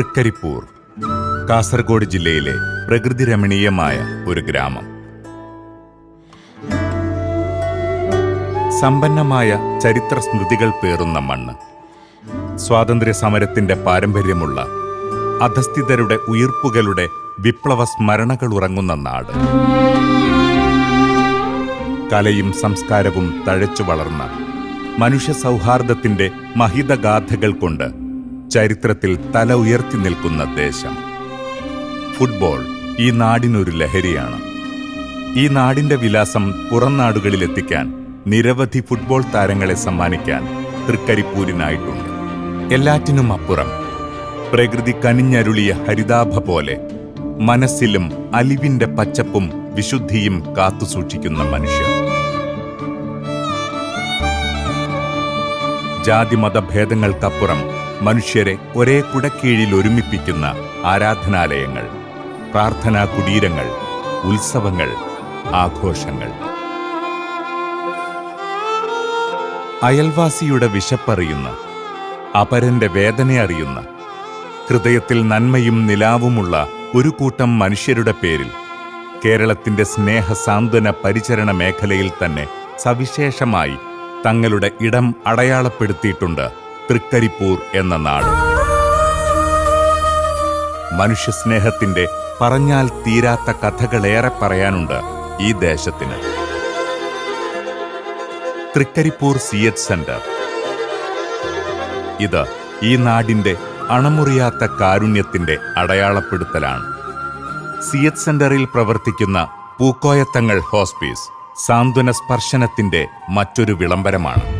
തൃക്കരിപ്പൂർ കാസർഗോഡ് ജില്ലയിലെ പ്രകൃതി രമണീയമായ ഒരു ഗ്രാമം. സമ്പന്നമായ ചരിത്ര സ്മൃതികൾ പേറുന്ന മണ്ണ് സ്വാതന്ത്ര്യ സമരത്തിന്റെ പാരമ്പര്യമുള്ള അധസ്ഥിതരുടെ ഉയർപ്പുകളുടെ വിപ്ലവ സ്മരണകൾ ഉറങ്ങുന്ന നാട്. കലയും സംസ്കാരവും തഴച്ചു വളർന്ന മനുഷ്യ സൗഹാർദ്ദത്തിന്റെ മഹിതഗാഥകൾ കൊണ്ട് ചരിത്രത്തിൽ തല ഉയർത്തി നിൽക്കുന്ന ദേശം. ഫുട്ബോൾ ഈ നാടിനൊരു ലഹരിയാണ്. ഈ നാടിന്റെ വിലാസം പുറം നാടുകളിലെത്തിക്കാൻ നിരവധി ഫുട്ബോൾ താരങ്ങളെ സമ്മാനിക്കാൻ തൃക്കരിപ്പൂരിനായിട്ടുണ്ട്. എല്ലാറ്റിനും അപ്പുറം പ്രകൃതി കനിഞ്ഞരുളിയ ഹരിതാഭ പോലെ മനസ്സിലും അലിവിന്റെ പച്ചപ്പും വിശുദ്ധിയും കാത്തുസൂക്ഷിക്കുന്ന മനുഷ്യർ. ജാതിമത ഭേദങ്ങൾക്കപ്പുറം മനുഷ്യരെ ഒരേ കുടക്കീഴിൽ ഒരുമിപ്പിക്കുന്ന ആരാധനാലയങ്ങൾ പ്രാർത്ഥനാ കുടീരങ്ങൾ ഉത്സവങ്ങൾ ആഘോഷങ്ങൾ. അയൽവാസിയുടെ വിശപ്പറിയുന്ന അപരന്റെ വേദന അറിയുന്ന ഹൃദയത്തിൽ നന്മയും നിലാവുമുള്ള ഒരു കൂട്ടം മനുഷ്യരുടെ പേരിൽ കേരളത്തിന്റെ സ്നേഹ സാന്ത്വന പരിചരണ മേഖലയിൽ തന്നെ സവിശേഷമായി തങ്ങളുടെ ഇടം അടയാളപ്പെടുത്തിയിട്ടുണ്ട് തൃക്കരിപ്പൂർ എന്ന നാട്. മനുഷ്യസ്നേഹത്തിന്റെ പറഞ്ഞാൽ തീരാത്ത കഥകളേറെ പറയാനുണ്ട് ഈ ദേശത്തിന്. തൃക്കരിപ്പൂർ സി എച്ച് സെന്റർ ഇത് ഈ നാടിന്റെ അണമുറിയാത്ത കാരുണ്യത്തിന്റെ അടയാളപ്പെടുത്തലാണ്. സി എച്ച് സെന്ററിൽ പ്രവർത്തിക്കുന്ന പൂക്കോയത്തങ്ങൾ ഹോസ്പീസ് സാന്ത്വന സ്പർശനത്തിന്റെ മറ്റൊരു വിളംബരമാണ്.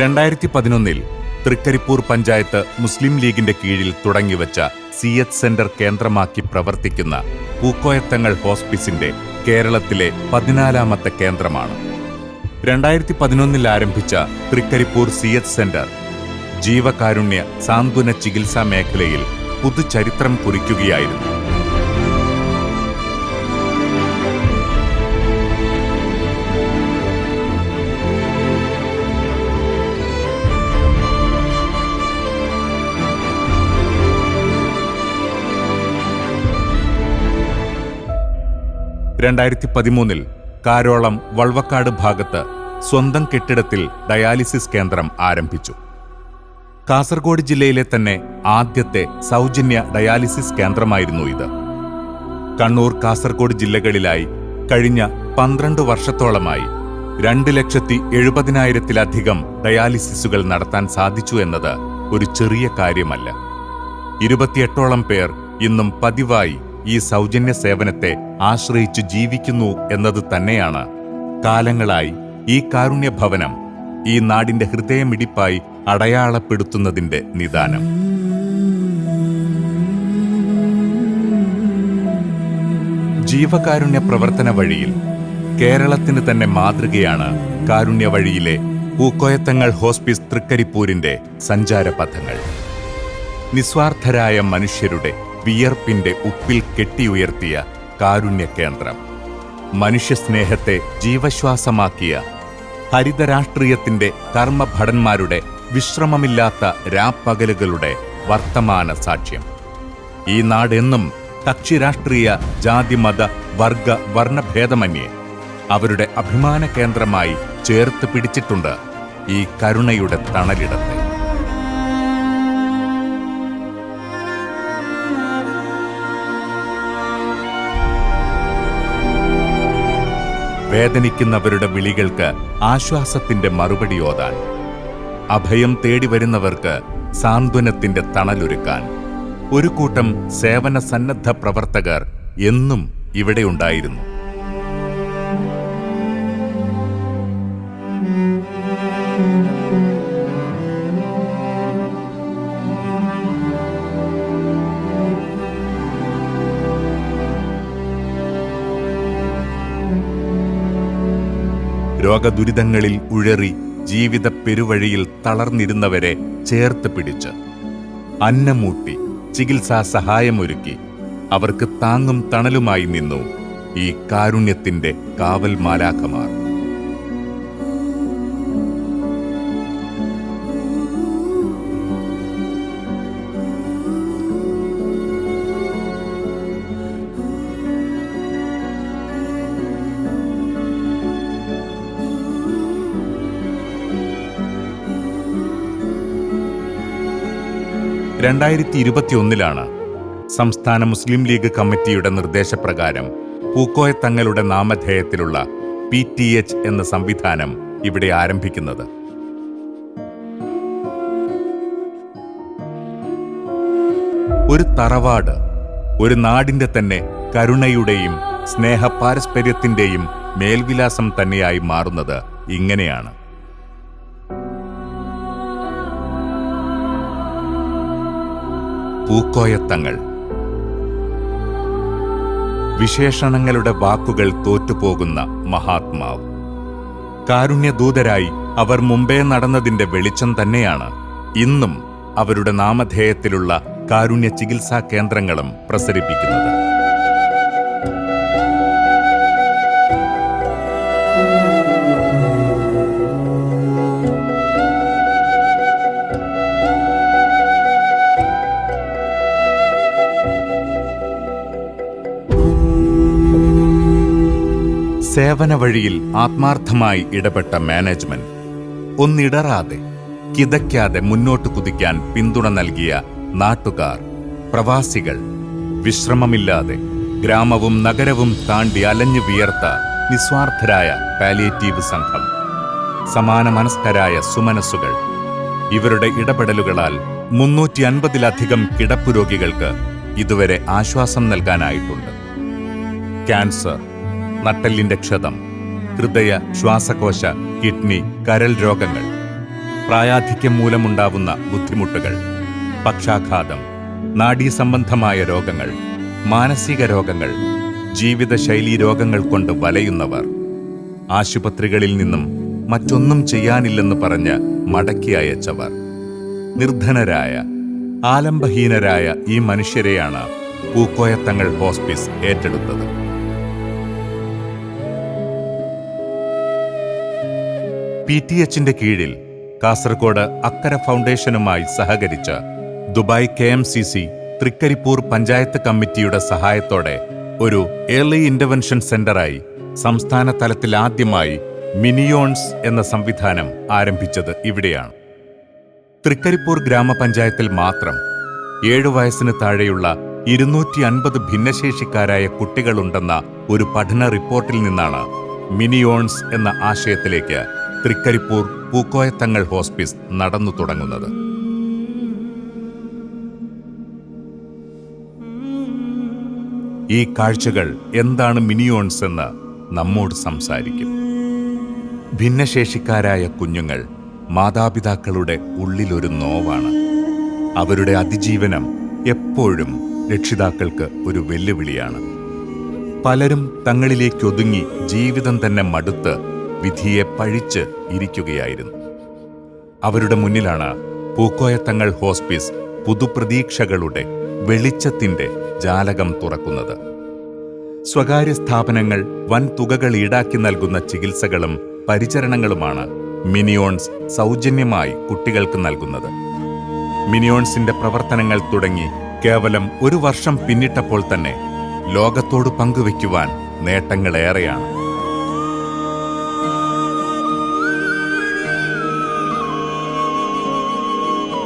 രണ്ടായിരത്തി പതിനൊന്നിൽ തൃക്കരിപ്പൂർ പഞ്ചായത്ത് മുസ്ലിം ലീഗിന്റെ കീഴിൽ തുടങ്ങിവച്ച സി എച്ച് സെന്റർ കേന്ദ്രമാക്കി പ്രവർത്തിക്കുന്ന പൂക്കോയത്തങ്ങൾ ഹോസ്പിസിന്റെ കേരളത്തിലെ പതിനാലാമത്തെ കേന്ദ്രമാണ്. രണ്ടായിരത്തി പതിനൊന്നിൽ ആരംഭിച്ച തൃക്കരിപ്പൂർ സി എച്ച് സെന്റർ ജീവകാരുണ്യ സാന്ത്വന ചികിത്സാ മേഖലയിൽ പുതുചരിത്രം കുറിക്കുകയായിരുന്നു. രണ്ടായിരത്തി പതിമൂന്നിൽ കാരോളം വൾവക്കാട് ഭാഗത്ത് സ്വന്തം കെട്ടിടത്തിൽ ഡയാലിസിസ് കേന്ദ്രം ആരംഭിച്ചു. കാസർഗോഡ് ജില്ലയിലെ തന്നെ ആദ്യത്തെ സൗജന്യ ഡയാലിസിസ് കേന്ദ്രമായിരുന്നു ഇത്. കണ്ണൂർ കാസർഗോഡ് ജില്ലകളിലായി കഴിഞ്ഞ പന്ത്രണ്ട് വർഷത്തോളമായി രണ്ട് ലക്ഷത്തി എഴുപതിനായിരത്തിലധികം ഡയാലിസിസുകൾ നടത്താൻ സാധിച്ചു എന്നത് ഒരു ചെറിയ കാര്യമല്ല. ഇരുപത്തിയെട്ടോളം പേർ ഇന്നും പതിവായി ഈ സൗജന്യ സേവനത്തെ ആശ്രയിച്ചു ജീവിക്കുന്നു എന്നത് തന്നെയാണ് കാലങ്ങളായി ഈ കാരുണ്യ ഭവനം ഈ നാടിന്റെ ഹൃദയമിടിപ്പായി അടയാളപ്പെടുത്തുന്നതിന്റെ നിദാനം. ജീവകാരുണ്യ പ്രവർത്തന വഴിയിൽ കേരളത്തിന് തന്നെ മാതൃകയാണ് കാരുണ്യ വഴിയിലെ പൂക്കോയത്തങ്ങൾ ഹോസ്പിസ് തൃക്കരിപ്പൂരിന്റെ സഞ്ചാരപഥങ്ങൾ. നിസ്വാർത്ഥരായ മനുഷ്യരുടെ വിയർപ്പിന്റെ ഉപ്പിൽ കെട്ടിയുയർത്തിയ കാരുണ്യ കേന്ദ്രം. മനുഷ്യസ്നേഹത്തെ ജീവശ്വാസമാക്കിയ ഹരിതരാഷ്ട്രീയത്തിന്റെ കർമ്മഭടന്മാരുടെ വിശ്രമമില്ലാത്ത രാപ്പകലുകളുടെ വർത്തമാന സാക്ഷ്യം. ഈ നാടെന്നും കക്ഷിരാഷ്ട്രീയ ജാതിമത വർഗ വർണഭേദമന്യേ അവരുടെ അഭിമാന കേന്ദ്രമായി ചേർത്ത് പിടിച്ചിട്ടുണ്ട് ഈ കരുണയുടെ തണലിടത്തെ. വേദനിക്കുന്നവരുടെ വിളികൾക്ക് ആശ്വാസത്തിന്റെ മറുപടി ഓതാൻ. അഭയം തേടി വരുന്നവർക്ക് സാന്ത്വനത്തിന്റെ തണലൊരുക്കാൻ. ഒരു കൂട്ടം സേവന സന്നദ്ധ പ്രവർത്തകർ എന്നും ഇവിടെയുണ്ടായിരുന്നു രോഗദുരിതങ്ങളിൽ ഉഴറി ജീവിത പെരുവഴിയിൽ തളർന്നിരുന്നവരെ ചേർത്ത് പിടിച്ച്. അന്നമൂട്ടി ചികിത്സാ സഹായമൊരുക്കി അവർക്ക് താങ്ങും തണലുമായി നിന്നു ഈ കാരുണ്യത്തിന്റെ കാവൽ മാലാഖമാർ രണ്ടായിരത്തി ഇരുപത്തിയൊന്നിലാണ് സംസ്ഥാന മുസ്ലിം ലീഗ് കമ്മിറ്റിയുടെ നിർദ്ദേശപ്രകാരം പൂക്കോയ തങ്ങളുടെ നാമധേയത്തിലുള്ള പി ടി എച്ച് എന്ന സംവിധാനം ഇവിടെ ആരംഭിക്കുന്നത്. ഒരു തറവാട് ഒരു നാടിന്റെ തന്നെ കരുണയുടെയും സ്നേഹപാരസ്പര്യത്തിന്റെയും മേൽവിലാസം തന്നെയായി മാറുന്നത് ഇങ്ങനെയാണ്. പൂക്കോയത്തങ്ങൾ. വിശേഷണങ്ങളുടെ വാക്കുകൾ തോറ്റുപോകുന്ന മഹാത്മാവ്. കാരുണ്യദൂതരായി അവർ മുമ്പേ നടന്നതിന്റെ വെളിച്ചം തന്നെയാണ് ഇന്നും അവരുടെ നാമധേയത്തിലുള്ള കാരുണ്യ ചികിത്സാ കേന്ദ്രങ്ങളും പ്രസരിപ്പിക്കുന്നത്. സേവന വഴിയിൽ ആത്മാർത്ഥമായി ഇടപെട്ട മാനേജ്മെന്റ് ഒന്നിടറാതെ കിതയ്ക്കാതെ മുന്നോട്ട് കുതിക്കാൻ പിന്തുണ നൽകിയ നാട്ടുകാർ പ്രവാസികൾ വിശ്രമമില്ലാതെ ഗ്രാമവും നഗരവും താണ്ടി അലഞ്ഞു വിയർത്ത നിസ്വാർത്ഥരായ പാലിയേറ്റീവ് സംഘം സമാന മനസ്കരായ സുമനസ്സുകൾ. ഇവരുടെ ഇടപെടലുകളാൽ മുന്നൂറ്റി അൻപതിലധികം കിടപ്പുരോഗികൾക്ക് ഇതുവരെ ആശ്വാസം നൽകാനായിട്ടുണ്ട്. ക്യാൻസർ നട്ടെല്ലിന്റെ ക്ഷതം ഹൃദയ ശ്വാസകോശ കിഡ്നി കരൾ രോഗങ്ങൾ പ്രായാധിക്യം മൂലമുണ്ടാവുന്ന ബുദ്ധിമുട്ടുകൾ പക്ഷാഘാതം നാഡീസംബന്ധമായ രോഗങ്ങൾ മാനസിക രോഗങ്ങൾ ജീവിതശൈലി രോഗങ്ങൾ കൊണ്ട് വലയുന്നവർ ആശുപത്രികളിൽ നിന്നും മറ്റൊന്നും ചെയ്യാനില്ലെന്ന് പറഞ്ഞ് മടക്കി അയച്ചവർ. നിർധനരായ ആലംബഹീനരായ ഈ മനുഷ്യരെയാണ് പൂക്കോയത്തങ്ങൾ ഹോസ്പിസ് ഏറ്റെടുത്തത്. പി ടി എച്ചിന്റെ കീഴിൽ കാസർഗോഡ് അക്കര ഫൗണ്ടേഷനുമായി സഹകരിച്ച് Dubai K M C C Thrikaripur panchayat കമ്മിറ്റിയുടെ സഹായത്തോടെ ഒരു ഏർലി ഇന്റർവെൻഷൻ സെന്ററായി സംസ്ഥാന തലത്തിൽ ആദ്യമായി മിനിയോൺസ് എന്ന സംവിധാനം ആരംഭിച്ചത് ഇവിടെയാണ്. തൃക്കരിപ്പൂർ ഗ്രാമപഞ്ചായത്തിൽ മാത്രം ഏഴു വയസ്സിന് താഴെയുള്ള ഇരുന്നൂറ്റി അൻപത് ഭിന്നശേഷിക്കാരായ കുട്ടികളുണ്ടെന്ന ഒരു പഠന റിപ്പോർട്ടിൽ നിന്നാണ് മിനിയോൺസ് എന്ന ആശയത്തിലേക്ക് തൃക്കരിപ്പൂർ പൂക്കോയത്തങ്ങൾ ഹോസ്പിസ് നടന്നു തുടങ്ങുന്നത്. ഈ കാഴ്ചകൾ എന്താണ് മിനിയോൺസ് എന്ന് നമ്മോട് സംസാരിക്കും. ഭിന്നശേഷിക്കാരായ കുഞ്ഞുങ്ങൾ മാതാപിതാക്കളുടെ ഉള്ളിലൊരു നോവാണ്. അവരുടെ അതിജീവനം എപ്പോഴും രക്ഷിതാക്കൾക്ക് ഒരു വെല്ലുവിളിയാണ്. പലരും തങ്ങളിലേക്കൊതുങ്ങി ജീവിതം തന്നെ മടുത്ത് വിധിയെ പഴിച്ച് ഇരിക്കുകയായിരുന്നു. അവരുടെ മുന്നിലാണ് പൂക്കോയത്തങ്ങൾ ഹോസ്പിസ് പുതുപ്രതീക്ഷകളുടെ വെളിച്ചത്തിന്റെ ജാലകം തുറക്കുന്നത്. സ്വകാര്യ സ്ഥാപനങ്ങൾ വൻ തുകകൾ ഈടാക്കി നൽകുന്ന ചികിത്സകളും പരിചരണങ്ങളുമാണ് മിനിയോൺസ് സൗജന്യമായി കുട്ടികൾക്ക് നൽകുന്നത്. മിനിയോൺസിന്റെ പ്രവർത്തനങ്ങൾ തുടങ്ങി കേവലം ഒരു വർഷം പിന്നിട്ടപ്പോൾ തന്നെ ലോകത്തോട് പങ്കുവയ്ക്കുവാൻ നേട്ടങ്ങളേറെയാണ്.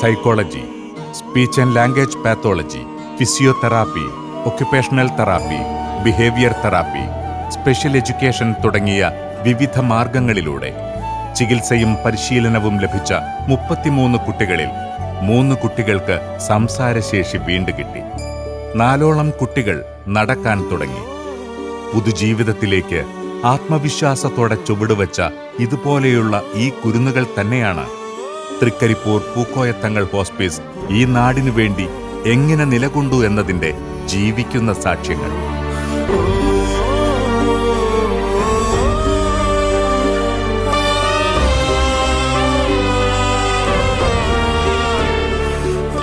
Psychology speech and language pathology physiotherapy occupational therapy behaviour therapy special education തുടങ്ങിയ വിവിധ മാർഗങ്ങളിലൂടെ ചികിത്സയും പരിശീലനവും ലഭിച്ച മുപ്പത്തിമൂന്ന് കുട്ടികളിൽ മൂന്ന് കുട്ടികൾക്ക് സംസാരശേഷി വീണ്ടുകിട്ടി നാലോളം കുട്ടികൾ നടക്കാൻ തുടങ്ങി. പുതുജീവിതത്തിലേക്ക് ആത്മവിശ്വാസത്തോടെ ചുവടുവച്ച ഇതുപോലെയുള്ള ഈ കുരുന്നുകൾ തന്നെയാണ് തൃക്കരിപ്പൂർ പൂക്കോയത്തങ്ങൾ ഹോസ്പിസ് ഈ നാടിനു വേണ്ടി എങ്ങനെ നിലകൊണ്ടു എന്നതിന്റെ ജീവിക്കുന്ന സാക്ഷ്യങ്ങൾ.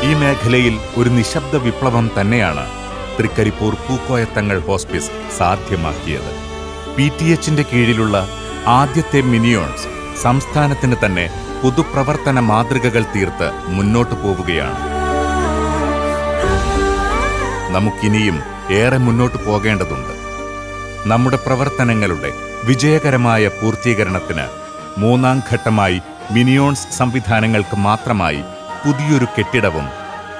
ഈ മേഖലയിൽ ഒരു നിശബ്ദ വിപ്ലവം തന്നെയാണ് തൃക്കരിപ്പൂർ പൂക്കോയത്തങ്ങൾ ഹോസ്പിസ് സാധ്യമാക്കിയത്. പി ടി എച്ചിന്റെ കീഴിലുള്ള ആദ്യത്തെ മിനിയോൺസ് സംസ്ഥാനത്തിന് തന്നെ പുതുപ്രവർത്തന മാതൃകകൾ തീർത്ത് മുന്നോട്ടു പോവുകയാണ്. നമുക്കിനിയും ഏറെ മുന്നോട്ട് പോകേണ്ടതുണ്ട്. നമ്മുടെ പ്രവർത്തനങ്ങളുടെ വിജയകരമായ പൂർത്തീകരണത്തിന് മൂന്നാം ഘട്ടമായി മിനിയോൺസ് സംവിധാനങ്ങൾക്ക് മാത്രമായി പുതിയൊരു കെട്ടിടവും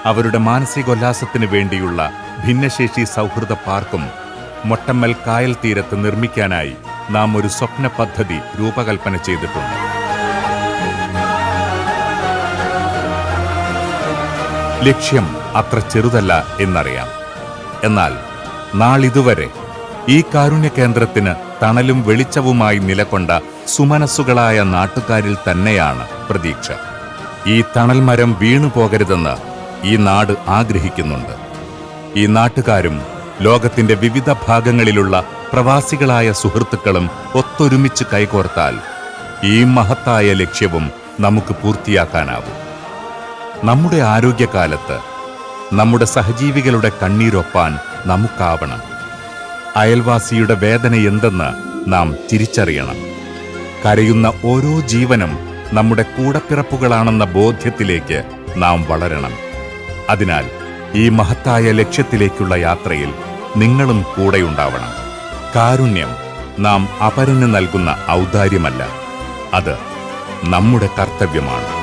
അവരുടെ മാനസികോല്ലാസത്തിന് വേണ്ടിയുള്ള ഭിന്നശേഷി സൗഹൃദ പാർക്കും മൊട്ടമ്മൽ കായൽ തീരത്ത് നിർമ്മിക്കാനായി നാം ഒരു സ്വപ്ന പദ്ധതി രൂപകൽപ്പന ചെയ്തിട്ടുണ്ട്. ലക്ഷ്യം അത്ര ചെറുതല്ല എന്നറിയാം. എന്നാൽ നാളിതുവരെ ഈ കാരുണ്യ കേന്ദ്രത്തിന് തണലും വെളിച്ചവുമായി നിലകൊണ്ട സുമനസ്സുകളായ നാട്ടുകാരിൽ തന്നെയാണ് പ്രതീക്ഷ. ഈ തണൽ മരം വീണു പോകരുതെന്ന് ഈ നാട് ആഗ്രഹിക്കുന്നുണ്ട്. ഈ നാട്ടുകാരും ലോകത്തിന്റെ വിവിധ ഭാഗങ്ങളിലുള്ള പ്രവാസികളായ സുഹൃത്തുക്കളും ഒത്തൊരുമിച്ച് കൈകോർത്താൽ ഈ മഹത്തായ ലക്ഷ്യവും നമുക്ക് പൂർത്തിയാക്കാനാവും. നമ്മുടെ ആരോഗ്യകാലത്ത് നമ്മുടെ സഹജീവികളുടെ കണ്ണീരൊപ്പാൻ നമുക്കാവണം. അയൽവാസിയുടെ വേദന എന്തെന്ന് നാം തിരിച്ചറിയണം. കരയുന്ന ഓരോ ജീവനും നമ്മുടെ കൂടപ്പിറപ്പുകളാണെന്ന ബോധ്യത്തിലേക്ക് നാം വളരണം. അതിനാൽ ഈ മഹത്തായ ലക്ഷ്യത്തിലേക്കുള്ള യാത്രയിൽ നിങ്ങളും കൂടെയുണ്ടാവണം. കാരുണ്യം നാം അപരന് നൽകുന്ന ഔദാര്യമല്ല. അത് നമ്മുടെ കർത്തവ്യമാണ്.